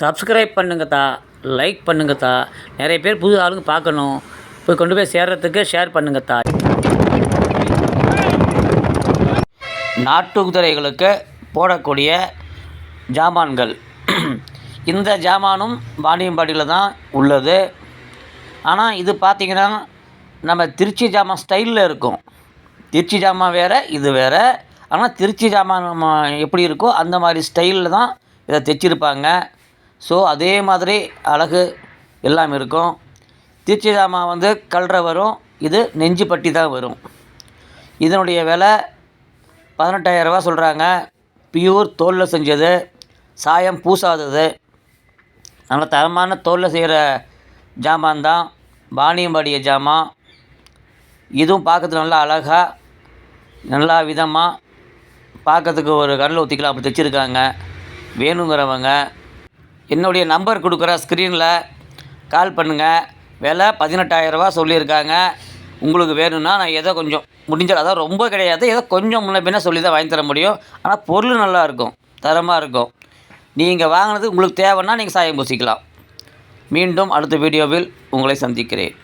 Subscribe பண்ணுங்கத்தா like பண்ணுங்கத்தா. நிறைய பேர் புது ஆளுங்க பார்க்கணும். போய் கொண்டு போய் சேர்கிறதுக்கு ஷேர் பண்ணுங்கத்தா. நாட்டு குதிரைகளுக்கு போடக்கூடிய ஜாமான்கள். இந்த ஜாமானும் வாணியம்பாடியில் தான் உள்ளது. ஆனால் இது பார்த்திங்கன்னா நம்ம திருச்சி ஜாமான் ஸ்டைலில் இருக்கும். திருச்சி ஜாமான் வேறு இது வேறு. ஆனால் திருச்சி ஜாமான் எப்படி இருக்கோ அந்த மாதிரி ஸ்டைலில் தான் இதை தைச்சிருப்பாங்க. ஸோ அதே மாதிரி அழகு எல்லாம் இருக்கும். திருச்சி வந்து கல்ற வரும். இது நெஞ்சு பட்டி தான் வரும். இதனுடைய விலை பதினெட்டாயிரரூபா சொல்கிறாங்க பியூர் தோலில் செஞ்சது. சாயம் பூசாதது. நல்ல தரமான தோலில் செய்கிற ஜாமான் தான். வாணியம்பாடிய ஜாமான் இதுவும் பார்க்கறதுக்கு நல்லா அழகாக நல்லா விதமாக பார்க்கறதுக்கு ஒரு கடல் ஊற்றிக்கலாம் அப்படி தைச்சிருக்காங்க. வேணுங்கிறவங்க என்னுடைய நம்பர் கொடுக்குற ஸ்க்ரீனில் கால் பண்ணுங்கள் விலை பதினெட்டாயிரரூபா சொல்லியிருக்காங்க. உங்களுக்கு வேணும்னா நான் ஏதோ கொஞ்சம் முடிஞ்ச அதான் ரொம்ப கிடையாது. ஏதோ கொஞ்சம் முன்ன பின்ன சொல்லி தான் வாங்கி தர முடியும். ஆனால் பொருள் நல்லா இருக்கும். தரமாக இருக்கும். நீங்கள் வாங்கினது உங்களுக்கு தேவைன்னா நீங்கள் சாயம் பூசிக்கலாம். மீண்டும் அடுத்த வீடியோவில் உங்களை சந்திக்கிறேன்.